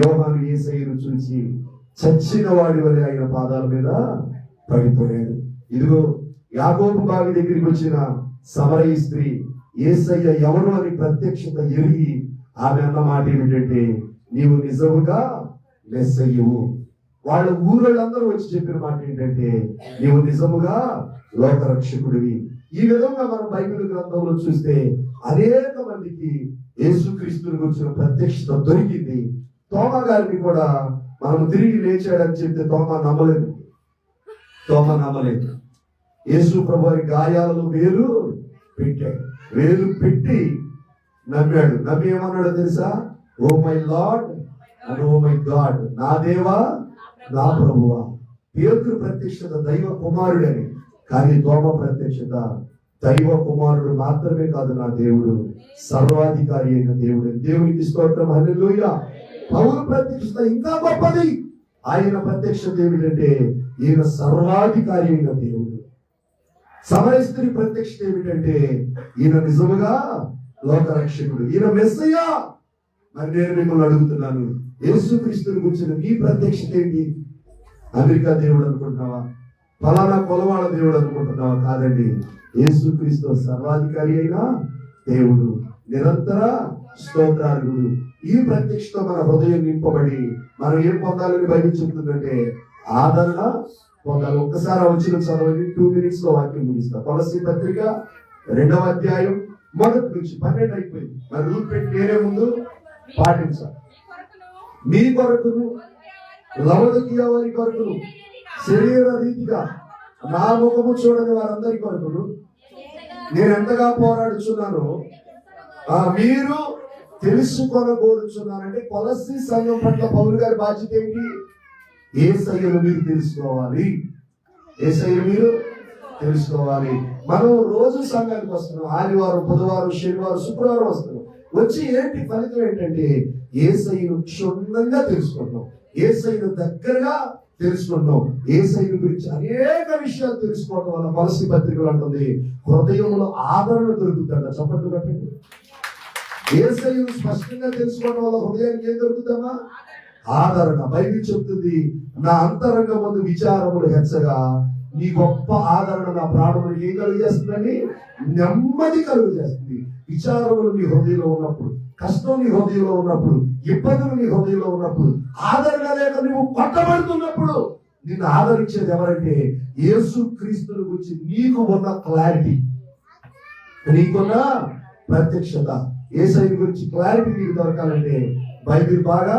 యోహాను ఏసయ్యను చూసి చచ్చిన వాడి వలె ఆయన పాదాల మీద పడిపోయాడు. ఇదిగో యాగోబు బావి దగ్గరికి వచ్చిన సమరయ స్త్రీ ఏసయ్య ఎవరు అని ప్రత్యక్షత ఎరిగి ఆమె అన్న మాట ఏమిటంటే నీవు నిజముగా మెస్సయ్యవు వాళ్ళ ఊళ్ళందరూ వచ్చి చెప్పిన మాట ఏంటంటే నీవు నిజముగా లోకరక్షకుడివి. ఈ విధంగా మనం బైబిల్ గ్రంథంలో చూస్తే అనేక మందికి యేసుక్రీస్తుని గురించిన ప్రత్యక్షత దొరికింది. తోమ గారిని కూడా మనం తిరిగి లేచాడని చెప్తే తోమ నమ్మలేదు. తోమ నమ్మలేదు. యేసు ప్రభు గాయాలను వేలు పెట్టాడు. వేలు పెట్టి నమ్మాడు. నమ్మి ఏమన్నాడు తెలుసా? ఓ my lord and oh my god. నా దేవా నా ప్రభువా. పేతురు ప్రత్యక్షత దైవ కుమారుడని కానీ దోమ ప్రత్యక్షత దైవ కుమారుడు మాత్రమే కాదు నా దేవుడు. సర్వాధికారి అయిన దేవుడు. దేవునికి స్తోత్రం. హల్లెలూయా. పౌరు ప్రత్యక్షత ఇంకా గొప్పది. ఆయన ప్రత్యక్షత ఏమిటంటే ఈయన సర్వాధికారి అయిన దేవుడు. సమయ ప్రత్యక్షత ఏమిటంటే ఈయన నిజముగా లోకరక్షకుడు. ఈయన మెస్సయ్యా. మరి నేను మిమ్మల్ని అడుగుతున్నాను యేసుక్రీస్తుని గురించిన నీ ప్రత్యక్షత ఏంటి? అమెరికా దేవుడు అనుకుంటున్నావా? ఫలానా కొలవాడ దేవుడు అనుకుంటున్నావా? కాదండి. యేసుక్రీస్తు సర్వాధికారి అయిన దేవుడు నిరంతర స్తోత్రార్హుడు. ఈ ప్రత్యక్షతో మన హృదయం నింపబడి మనం ఏం పొందాలని బయట చెప్తుందంటే ఆదరణ పొందాలి. ఒక్కసారి వచ్చిన చదవండి. టూ మినిట్స్లో వాక్యం ముగిస్తా. తులసి పత్రిక రెండవ అధ్యాయం మొదటి నుంచి పన్నెండు అయిపోయింది. మరి రూట్ పెట్టి నేనే ముందు పాటించాలి మీ కొరకును లవదకీయ వారి కొరకును శరీర రీతిగా నా ముఖము చూడని వారందరి కొరకును నేను ఎంతగా పోరాడుచున్నానో ఆ మీరు తెలుసుకొనగోరుచున్నానంటే కొలసి సంఘం పట్ల పౌరు గారి బాధ్యత ఏంటి? ఏ సయ్యను మీరు తెలుసుకోవాలి? ఏ సయ్యను మీరు తెలుసుకోవాలి? మనం రోజు సంఘానికి వస్తున్నాం. ఆదివారం బుధవారం శనివారం శుక్రవారం వస్తున్నాం. వచ్చి ఏంటి ఫలితం ఏంటంటే ఏ సయ్యను క్షుణ్ణంగా తెలుసుకుంటున్నాం. ఏ సయ్యను దగ్గరగా తెలుసుకుంటాం ఏ సైను గురించి అనేక విషయాలు తెలుసుకోవడం వల్ల పలసి పత్రికలు అంటుంది. హృదయంలో ఆదరణ దొరుకుతుందంట. చప్పట్లు కట్టండి. ఏ స్పష్టంగా తెలుసుకోవడం వల్ల హృదయానికి ఏం దొరుకుతామా? ఆదరణ. బైబిల్ చెప్తుంది నా అంతరంగ ముందు విచారములు హెచ్చగా నీ గొప్ప ఆదరణ నా ప్రాణములు ఏం కలుగజేస్తుందని నెమ్మది కలుగజేస్తుంది. విచారములు నీ హృదయంలో ఉన్నప్పుడు కష్టం నీ హృదయంలో ఉన్నప్పుడు ఇబ్బందులు నీ హృదయంలో ఉన్నప్పుడు ఆదరణ లేక నువ్వు కొట్టబడుతున్నప్పుడు నిన్ను ఆదరించేది ఎవరంటే యేసు క్రీస్తుని గురించి నీకు ఉన్న క్లారిటీ. నీకున్న ప్రత్యక్షత. ఏసై గురించి క్లారిటీ మీకు దొరకాలంటే బైబిల్ బాగా